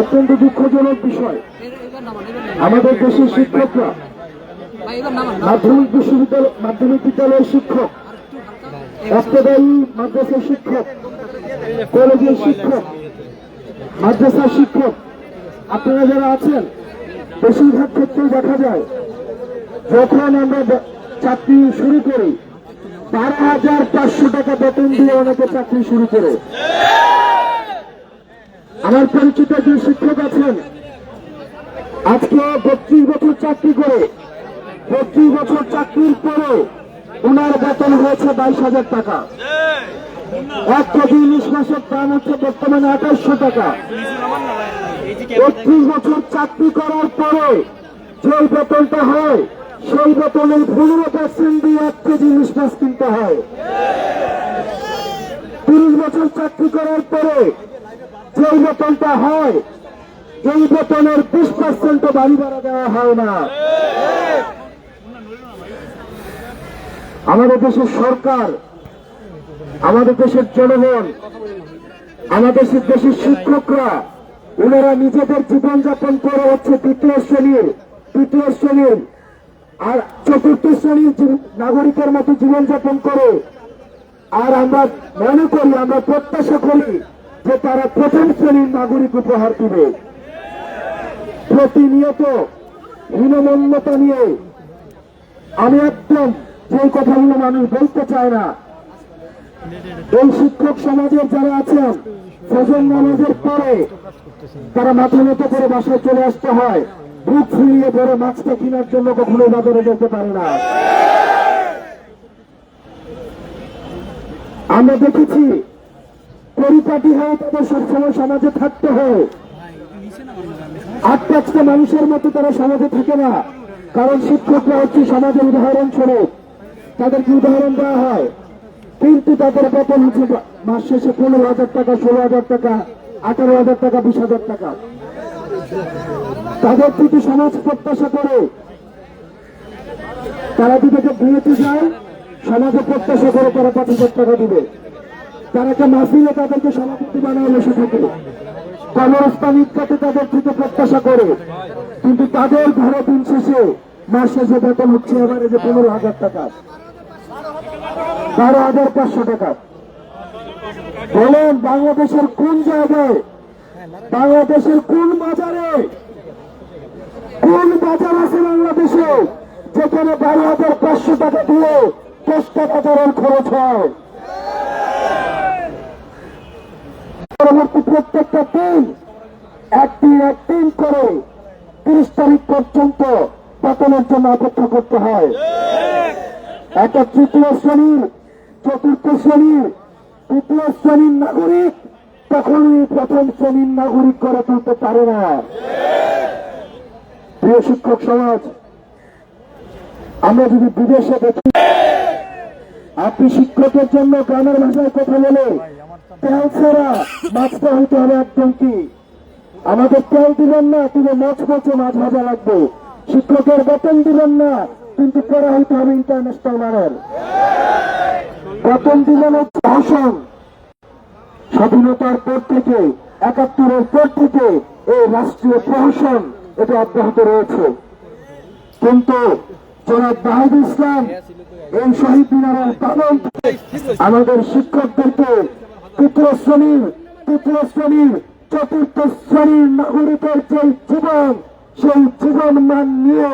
অত্যন্ত দুঃখজনক বিষয়। আমাদের দেশের শিক্ষকরা মাধ্যমিক বিশ্ববিদ্যালয় মাধ্যমিক বিদ্যালয়ের শিক্ষক অষ্টদায়ী মাদ্রাসার শিক্ষক, কলেজের শিক্ষক, মাদ্রাসার শিক্ষক, আপনারা যারা আছেন, বেশিরভাগ ক্ষেত্রেই দেখা যায়, যখন আমরা চাকরি শুরু করি, বারো হাজার পাঁচশো টাকা বেতন দিয়ে অনেকে চাকরি শুরু করে। আমার পরিচিত যে শিক্ষক আছেন, আজকে বত্রিশ বছর চাকরি করে, বত্রিশ বছর চাকরির পরে ওনার বেতন হয়েছে বাইশ হাজার টাকা। এক কেজি ইলিশ মাসের দাম হচ্ছে বর্তমানে আঠাশশো টাকা। বত্রিশ বছর চাকরি করার পরে যে বেতনটা হয়, সেই বেতনের পনেরো পার্সেন্ট দিয়ে এক কেজি ইলিশ মাছ কিনতে হয়। তিরিশ বছর চাকরি করার পরে যেই বেতনটা হয় এই বেতনের বিশ পার্সেন্ট বাড়ি ভাড়া দেওয়া হয় না। আমাদের দেশের সরকার, আমাদের দেশের জনগণ, আমাদের দেশের শিক্ষকরা, ওনারা নিজেদের জীবনযাপন করে হচ্ছে তৃতীয় শ্রেণির তৃতীয় শ্রেণির আর চতুর্থ শ্রেণির নাগরিকের মতো জীবনযাপন করে। আর আমরা মনে করি, আমরা প্রত্যাশা করি যে তারা প্রথম শ্রেণির নাগরিক উপহার দিবে। প্রতিনিয়ত হীনমন্যতা নিয়ে আমি একদম যে কথাগুলো মানুষ বলতে চায় না, এই শিক্ষক সমাজের যারা আছেন, ফজর নামাজের পরে তারা মাথা নত করে বাসায় চলে আসতে হয়, বুক ফুলিয়ে বড় মাছটা কেনার জন্য কখনো বাজারে যেতে পারে না। আমরা দেখেছি পরিপাটি হয়ে তাদের সবসময় সমাজে থাকতে হয়। আট পাঁচটা মানুষের মতো তারা সমাজে থাকে না। কারণ শিক্ষকরা হচ্ছে সমাজের উদাহরণ স্বরূপ তাদেরকে উদাহরণ দেওয়া হয়। কিন্তু তাদের বেতন হচ্ছে মাস শেষে পনেরো হাজার টাকা, ষোলো হাজার টাকা, আঠারো হাজার টাকা, বিশ হাজার টাকা। তাদের থেকে সমাজ প্রত্যাশা করে। তারা দুটোকে বিয়েতে যায় সমাজে প্রত্যাশা করে তারা পাঁচ হাজার টাকা দিবে। তারা একটা মাহফিলে তাদেরকে সভাপতি বানায় বসে থাকে কবরস্থান ইত্যাদি তাদের থেকে প্রত্যাশা করে। কিন্তু তাদের ঘরে দিন শেষে, মাস শেষে বেতন হচ্ছে এবারে যে পনেরো হাজার টাকা। বারো হাজার পাঁচশো টাকা। বলেন, বাংলাদেশের কোন জায়গায়, বাংলাদেশের কোন বাজারে, কোন বাজার আছে বাংলাদেশে যেখানে বারো হাজার পাঁচশো টাকা দিয়ে দশ টাকা খরচ হয়? পরবর্তী প্রত্যেকটা দিন একদিন একদিন করে তিরিশ তারিখ পর্যন্ত বেতনের জন্য অপেক্ষা করতে হয়। একটা তৃতীয় শ্রেণির, চতুর্থ শ্রেণির, তৃতীয় শ্রেণির নাগরিক তখনই প্রথম শ্রেণির নাগরিক করে তুলতে পারে না। প্রিয় শিক্ষক সমাজ, আমরা যদি বিদেশে দেখি আপনি শিক্ষকের জন্য গ্রামের ভাষায় কথা বলে তেল ছাড়া মাছটা হইতে হবে একদম কি? আমাদের তেল দিবেন না, কিন্তু মাছ পচে মাছ ভাজা লাগবে। শিক্ষকের বেতন দিবেন না, কিন্তু করা হইতে হবে ইন্টারন্যাশনাল মানের। বেতন দিবেন ভাষণ। স্বাধীনতার পর থেকে, একাত্তরের পর থেকে এই রাষ্ট্রীয় প্রহসন এটা অব্যাহত রয়েছে। কিন্তু জনাব বাহিদ ইসলাম এই শহীদ মিনারের পালন আমাদের শিক্ষকদেরকে তৃতীয় শ্রেণির তৃতীয় শ্রেণির, চতুর্থ শ্রেণির নাগরিকের যে জীবন, সেই জীবন মান নিয়ে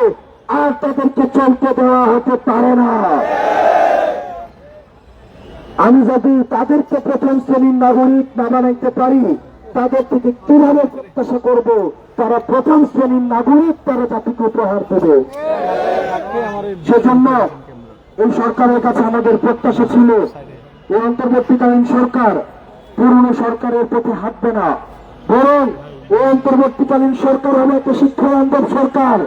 আর তাদেরকে চলতে দেওয়া হতে পারে না। আমি যদি তাদেরকে প্রথম শ্রেণির নাগরিক না বানাইতে পারি, তাদের থেকে কীভাবে প্রত্যাশা করব? তারা প্রথম শ্রেণির নাগরিক, তারা জাতিকে উপহার দেবে। সেজন্য এই সরকারের কাছে আমাদের প্রত্যাশা ছিল, এই অন্তর্বর্তীকালীন সরকার পুরনো সরকারের প্রতি হাঁটবে না। বরং এই অন্তর্বর্তীকালীন সরকার হবে একটা শিক্ষা বান্ধব সরকার।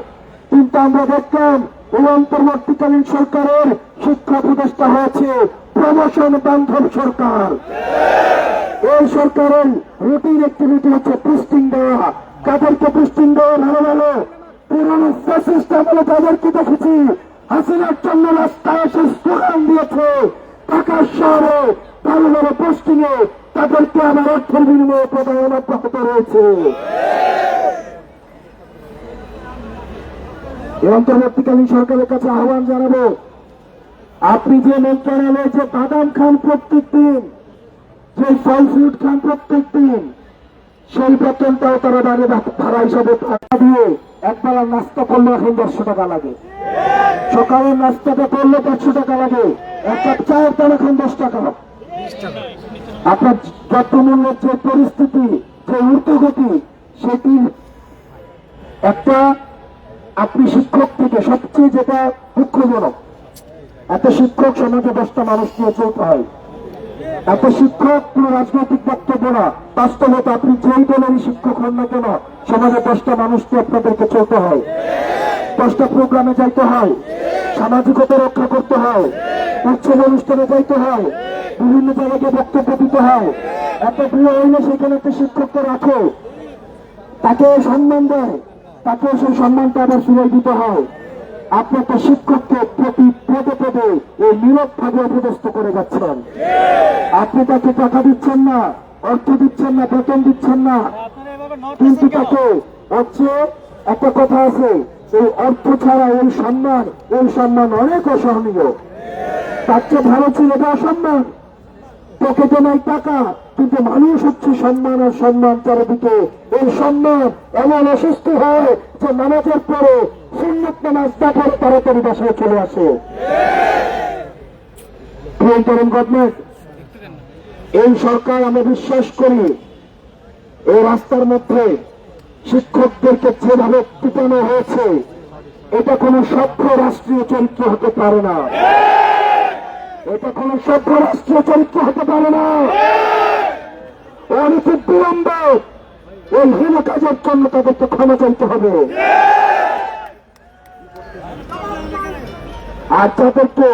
কিন্তু আমরা দেখলাম এই অন্তর্বর্তীকালীন সরকারের শিক্ষা প্রতিষ্ঠা হয়েছে প্রমোশন বান্ধব সরকার। এই সরকারের রুটিন অ্যাক্টিভিটি হচ্ছে পোস্টিং দেওয়া। কাদেরকে পোস্টিং দেওয়া ভালো ভালো, পুরনো ফ্যাসিস্ট আমলে তাদেরকে দেখেছি হাসিনার জন্য রাস্তায় এসে স্লোগান দিয়েছে ঢাকা শহরে পোস্টিং এ তাদেরকে আবার অর্থের বিনিময়ে প্রদান অব্যাহত রয়েছে। এই অন্তর্বর্তীকালীন সরকারের কাছে আহ্বান জানাব, আপনি যে মন্ত্রণালয়ে যে বাদাম খান প্রত্যেক দিন, যে ফল ফ্রুট খান প্রত্যেক দিন সেই বেতনটাও তারা দাঁড়িয়ে ভাড়া হিসাবে দিয়ে একবেলা নাস্তা করলে এখন দেড়শো টাকা লাগে। সকালের নাস্তাটা করলে দেড়শো টাকা লাগে। এক কাপ চায়ের দাম এখন দশ টাকা। আপনার দ্রব্যমূল্যের যে পরিস্থিতি, যে ঊর্ধ্বগতি সেটির একটা আপনি শিক্ষক থেকে সবচেয়ে যেটা দুঃখজনক, এত শিক্ষক সমাজে দশটা মানুষ নিয়ে চলতে হয়। এত শিক্ষক কোন রাজনৈতিক বক্তব্য না। বাস্তবতা আপনি যেই দলেরই শিক্ষক হন না কেন, সমাজে দশটা মানুষকে আপনাদেরকে চলতে হয়। দশটা প্রোগ্রামে যাইতে হয়। সামাজিকতা রক্ষা করতে হয়। উৎসব অনুষ্ঠানে যাইতে হয়। বিভিন্ন জায়গায় বক্তব্য দিতে হয়। একটা প্রিয় হইলে সেখানে একটা শিক্ষককে রাখো। তাকে সম্মান দেয়। তাকে সেই সম্মানটা আবার ফিরিয়ে দিতে হয়। আপনি একটা শিক্ষককে প্রতি পদে পদে এই নীরব ভাবে অপদস্থ করে যাচ্ছেন। আপনি তাকে টাকা দিচ্ছেন না। অর্থ দিচ্ছেন না বেতন দিচ্ছেন না। কিন্তু তাকে হচ্ছে একটা কথা আছে, এই অর্থ ছাড়া এই সম্মান এই সম্মান অনেক অসহনীয়। তার চেয়ে ভালো ছিল এটা অসম্মান পকেটে নাই টাকা, কিন্তু মানুষ হচ্ছে সম্মান আর সম্মান চারিদিকে। এই সম্মান এমন অসুস্থ হয় যে নামাজের পরে সুন্নত নামাজ দেখার তাড়াতাড়ি বাসায় চলে আসে। গভর্নমেন্ট এই সরকার আমরা বিশ্বাস করি, এই রাস্তার মধ্যে শিক্ষকদেরকে যেভাবে পিটানো হয়েছে, এটা কোনো সভ্য রাষ্ট্রীয় চরিত্র হতে পারে না। এটা কোন সভ্য রাষ্ট্রীয় চরিত্র হতে পারে না। অনেক বিলম্ব ওই হীন কাজের জন্য তাদেরকে ক্ষমা চাইতে হবে। আর যাদেরকে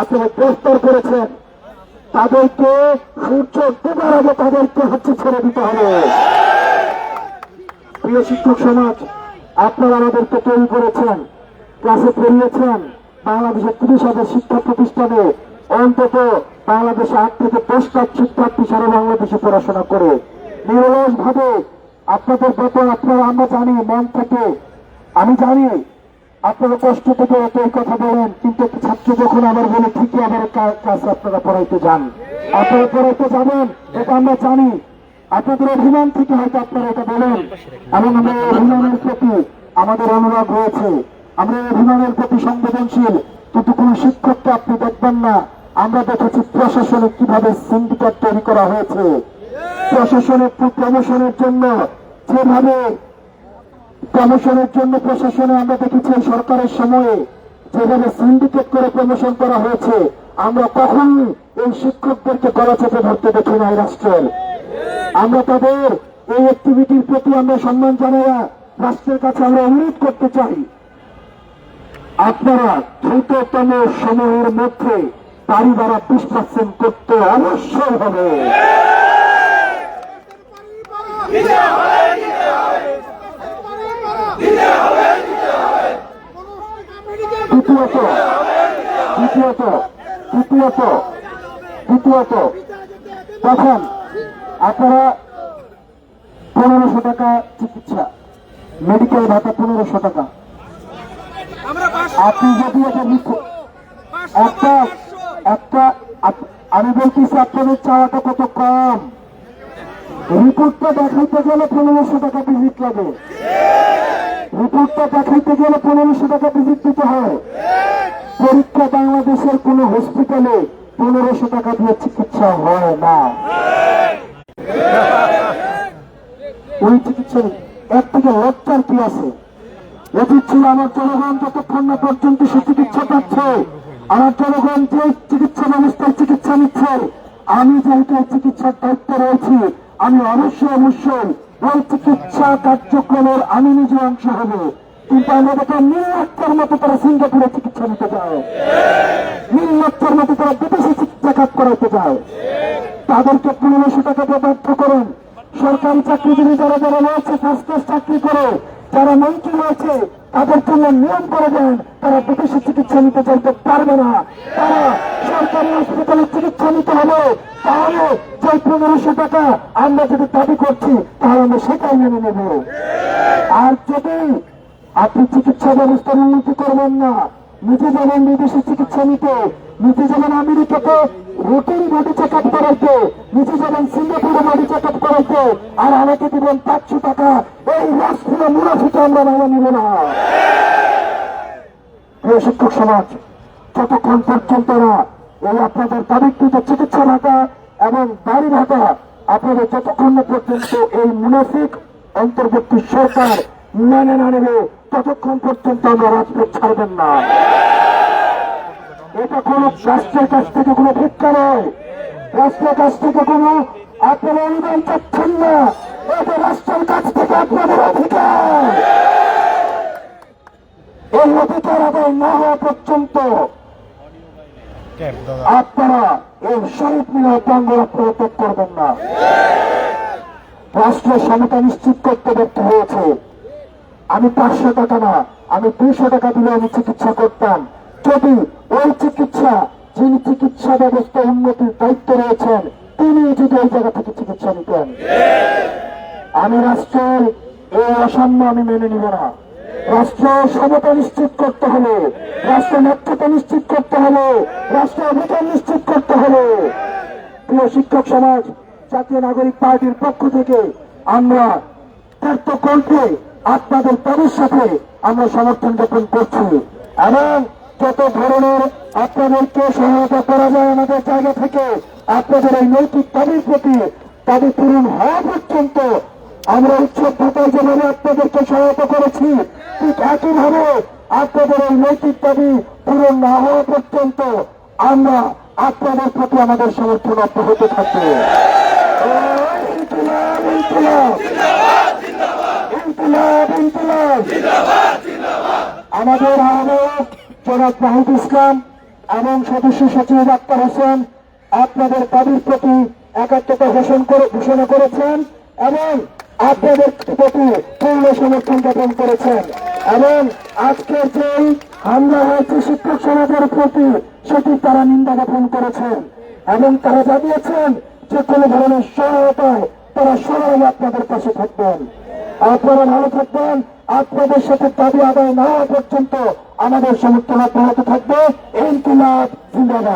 আপনারা গ্রেফতার করেছেন। তাদেরকে সূর্য ডুবার আগে তাদেরকে হচ্ছে ছেড়ে দিতে হবে। প্রিয় শিক্ষক সমাজ, আপনারা আমাদেরকে তৈরি করেছেন, ক্লাসে পড়িয়েছেন বাংলাদেশের তিরিশ হাজার শিক্ষা প্রতিষ্ঠানে, অন্তত বাংলাদেশে আট থেকে দশ লাখ শিক্ষার্থী সারা বাংলাদেশে পড়াশোনা করে। নিরলস ভাবে আপনাদের বেতন আপনারা, আমরা জানি, মন থেকে। আমি জানি আপনারা কষ্ট এত এই কথা বলেন, কিন্তু ছাত্র যখন আবার বলে, ঠিকই আবার কাছে আপনারা পড়াইতে যান। আপনারা পড়াইতে যাবেন, এটা আমরা জানি। আপনাদের অভিমান থেকে হয়তো আপনারা এটা বলেন। এবং আমরা অভিমানের প্রতি আমাদের অনুরাগ রয়েছে। আমরা অভিমানের প্রতি সংবেদনশীল, কিন্তু কোন শিক্ষককে আপনি দেখবেন না। আমরা দেখেছি প্রশাসনে কীভাবে সিন্ডিকেট তৈরি করা হয়েছে। প্রশাসনের প্রমোশনের জন্য যেভাবে প্রমোশনের জন্য প্রশাসনে আমরা দেখেছি সরকারের সময়ে যেভাবে সিন্ডিকেট করে প্রমোশন করা হয়েছে, আমরা কখনই এই শিক্ষকদেরকে গলা চেপে ধরতে দেখি না এই রাষ্ট্রের। আমরা তাদের এই অ্যাক্টিভিটির প্রতি আমরা সম্মান জানাইয়া রাষ্ট্রের কাছে আমরা অনুরোধ করতে চাই। আপনারা দ্রুততম সময়ের মধ্যে বাড়ি দ্বারা বিশ করতে অবশ্যই হবে। দ্বিতীয়ত দ্বিতীয়ত দ্বিতীয়ত দ্বিতীয়ত। দেখেন, আপনারা পনেরোশো টাকা চিকিৎসা মেডিকেল ভাতা পনেরোশো টাকা। আপনি যদি এটা লিখে একটা একটা আমি বলতেছি আপনাদের চাওয়াটা কত কম? রিপোর্টটা দেখাইতে গেলে পনেরোশো টাকা ভিজিট লাগে। রিপোর্টটা দেখাইতে গেলে পনেরোশো টাকা ভিজিট দিতে হয়। পরীক্ষা বাংলাদেশের কোন হসপিটালে পনেরোশো টাকা দিয়ে চিকিৎসা হয় না। ওই চিকিৎসা এর থেকে লজ্জার কি আছে? উচিত ছিল আমার জনগণ, যতক্ষণ না পর্যন্ত সে চিকিৎসা পাচ্ছে, আমার জনগণ যে চিকিৎসা ব্যবস্থার চিকিৎসা নিচ্ছে, আমি যেহেতু চিকিৎসার দায়িত্ব রয়েছি, আমি অবশ্যই অবশ্যই ওই চিকিৎসা কার্যক্রমের আমি নিজে অংশ হব। কিন্তু আমরা দেখলাম নির্লক্ষের মতো তারা সিঙ্গাপুরে চিকিৎসা নিতে যায় নির্লক্ষের মতো তারা বিদেশে চিকিৎসা কাজ করাতে যায় তাদেরকে পনেরোশো টাকা দিয়ে বাধ্য করেন। সরকারি চাকরিজীবী যারা যারা রয়েছে ফার্স্ট ক্লাস চাকরি করে, যারা মন্ত্রী রয়েছে তাদের জন্য নিয়ম করে দেন, তারা বিদেশি চিকিৎসা নিতে চাইতে পারবে না। তারা সরকারি হাসপাতালে চিকিৎসা নিতে হবে। তাহলে যে পনেরোশো টাকা আমরা যদি দাবি করছি, তাহলে আমরা সেটাই মেনে নেব। আর যদি আপনি চিকিৎসা ব্যবস্থার উন্নতি করবেন না, নিজে যাবেন বিদেশি চিকিৎসা নিতে, নিজে যাবেন আমেরিকাতে রুটিন বডি চেক আপ করাইতে নিজে যাবেন সিঙ্গাপুরে বডি চেক আপ করাইতে আর আমাকে দিবেন পাঁচশো টাকা, এই রাষ্ট্রীয় মুনাফিকে আমরা মেনে নিব না। প্রিয় শিক্ষক সমাজ, যতক্ষণ পর্যন্ত না এই আপনাদের দাবিকৃত চিকিৎসা ভাতা এবং বাড়ি ভাতা আপনাদের যতক্ষণ পর্যন্ত এই মুনাফিক অন্তর্বর্তী সরকার মেনে না নেবে, ততক্ষণ পর্যন্ত আমরা রাজপথ ছাড়বেন না। এটা কোন রাষ্ট্রের কাছ থেকে কোনো ভিক্ষা নয়। রাষ্ট্রের কাছ থেকে কোনো আপনারা অনুদান চাচ্ছেন না। এটা রাষ্ট্রের কাছ থেকে আপনাদের অধিকার। এই অধিকার আদায় না হওয়া পর্যন্ত আপনারা এই শরীফ মিলার প্রাঙ্গন আপনারা ত্যাগ করবেন না। রাষ্ট্রের সমতা নিশ্চিত করতে ব্যর্থ হয়েছে। আমি পাঁচশো টাকা না, আমি দুইশো টাকা দিলে আমি চিকিৎসা করতাম। যদি ওই চিকিৎসা যিনি চিকিৎসা ব্যবস্থা উন্নতির দায়িত্ব রয়েছেন, তিনি যদি ওই জায়গা থেকে চিকিৎসা নিতেন। আমি রাষ্ট্রের এই অসাম্য আমি মেনে নিব না। রাষ্ট্র সমতা নিশ্চিত করতে হবে রাষ্ট্র নেতৃত্ব নিশ্চিত করতে হবে রাষ্ট্র অধিকার নিশ্চিত করতে হবে প্রিয় শিক্ষক সমাজ, জাতীয় নাগরিক পার্টির পক্ষ থেকে আমরা তীর্থ কণ্ঠে আপনাদের তাদের সাথে আমরা সমর্থন জ্ঞাপন করছি এবং যত ধরনের আপনাদেরকে সহায়তা করা যায় আমাদের জায়গা থেকে, আপনাদের এই নৈতিক দাবির প্রতি দাবি পূরণ হওয়া পর্যন্ত আমরা উৎসব ভাতায় যেভাবে আপনাদেরকে সহায়তা করেছি, ঠিক একইভাবে আপনাদের এই নৈতিক দাবি পূরণ না হওয়া পর্যন্ত আমরা আপনাদের প্রতি আমাদের সমর্থন অব্যাহত থাকবে। আমাদের আহ্বায়ক জনাব মাহিদ ইসলাম এবং সদস্য সচিব ডাক্তার হোসেন আপনাদের দাবির প্রতি একাত্মতা ঘোষণ করে ঘোষণা করেছেন এবং আপনাদের প্রতি পূর্ণ সমর্থন জ্ঞাপন করেছেন। এবং আজকের যে হামলা হয়েছে, শিক্ষক সমাজের প্রতি সেটি তারা নিন্দা জ্ঞাপন করেছেন। এবং তারা জানিয়েছেন যে কোনো ধরনের সহায়তায় তারা সবাই আপনাদের পাশে থাকবেন। আপনারা ভালো থাকবেন। আপনাদের সাথে দাবি আদায় না পর্যন্ত আমাদের সমর্থন অব্যাহত থাকবে। এই জিন্দাবাদ।